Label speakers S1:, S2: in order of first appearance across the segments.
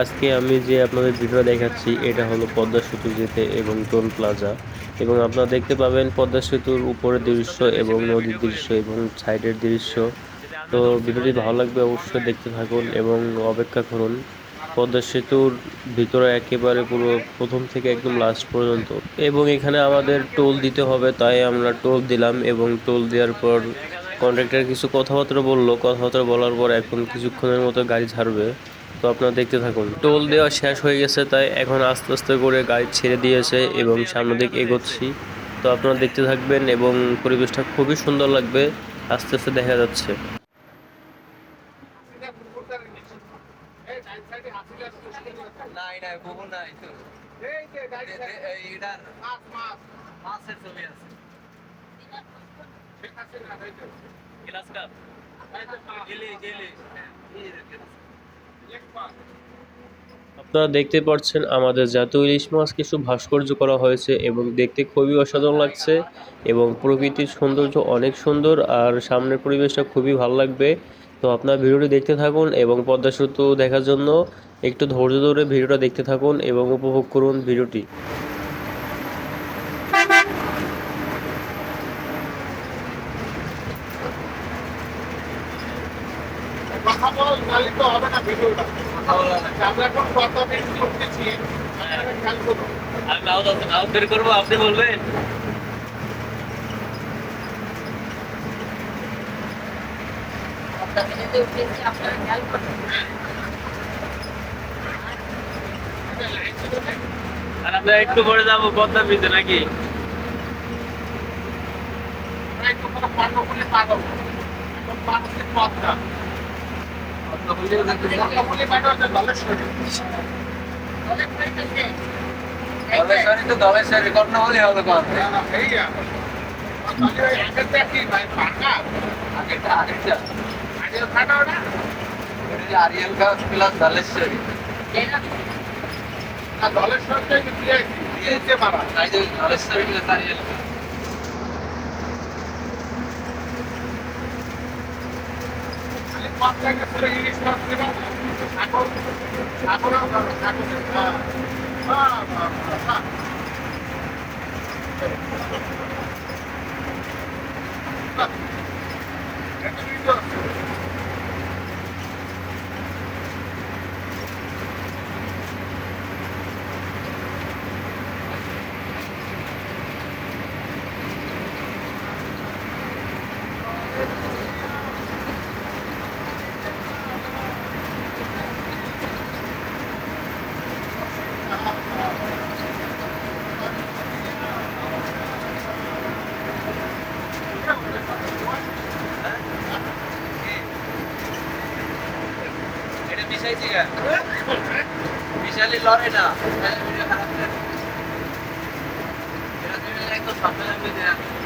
S1: আজকে আমি যে আপনাদের ভিডিও দেখাচ্ছি, এটা হলো পদ্মা সেতু যেতে এবং টোল প্লাজা। এবং আপনারা দেখতে পাবেন পদ্মা সেতুর উপরের দৃশ্য এবং নদীর দৃশ্য এবং সাইডের দৃশ্য। তো ভিডিওটি ভালো লাগবে অবশ্যই দেখতে থাকুন এবং অপেক্ষা করুন। পদ্মা সেতুর ভিতরে একেবারে পুরো প্রথম থেকে একদম লাস্ট পর্যন্ত। এবং এখানে আমাদের টোল দিতে হবে, তাই আমরা টোল দিলাম এবং টোল দেওয়ার পর কন্ট্রাক্টর কিছু কথাবার্তা বলল। কথাবার্তা বলার পর এখন কিছুক্ষণের মতো গাড়ি ছাড়বে। তো আপনারা দেখতে থাকুন। টোল দেওয়া শেষ হয়ে গেছে, তাই এখন আস্তে আস্তে করে গাড়ি ছেড়ে দিয়েছে এবং সামনের দিকে এগোচ্ছি। তো আপনারা দেখতে থাকবেন এবং পরিবেশটা খুবই সুন্দর লাগবে, আস্তে আস্তে দেখা যাচ্ছে।
S2: গ্লাস কাপ গেলে গেলে
S1: আপনারা দেখতে পাচ্ছেন আমাদের জাতীয় ইলিশ মাছ কিছু ভাস্কর্য করা হয়েছে এবং দেখতে খুবই অসাধারণ লাগছে এবং প্রকৃতির সৌন্দর্য অনেক সুন্দর আর সামনের পরিবেশটা খুবই ভালো লাগবে। তো আপনারা ভিডিওটি দেখতে থাকুন এবং পদ্মা সেতু দেখার জন্য একটু ধৈর্য ধরে ভিডিওটা দেখতে থাকুন এবং উপভোগ করুন ভিডিওটি।
S3: কথা তো হবে না ভিডিওটা। আমরা এখন কথা বের করতেছি আপনারা খেয়াল করুন
S2: আমি আউট বের করব আপনি বলবেন।
S4: আপনারা খেয়াল করুন
S2: আর আমরা একটু পরে যাব পদ্মার ভিতরে নাকি?
S3: আমরা একটু পাগল এখন
S2: পদ্মা। আরিয়াল গাছ প্লাস
S3: দলেশ্বরটা একটু দিয়েছি মারা
S2: দলেশ্বরী প্লাস আরিয়াল গাছ
S3: পথটাকে পুরো ইলিশ মাছ দেবো এখন এখন এখন
S2: মিশালি লড়ে না এটা একদম সামনে নামবে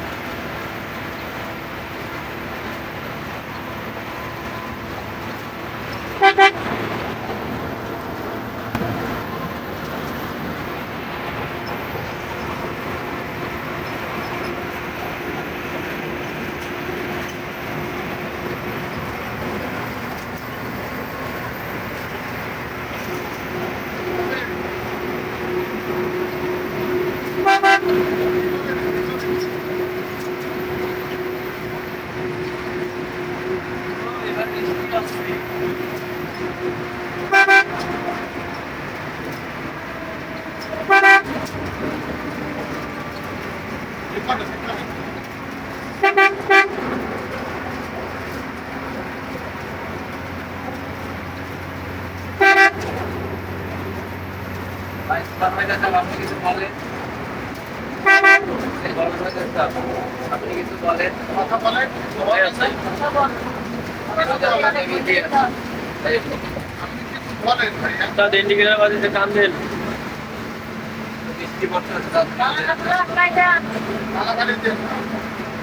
S2: আপনি কিছু বলেন আপনি কিছু বলেন
S3: কথা বলেন
S2: বৃষ্টি পড়তেছে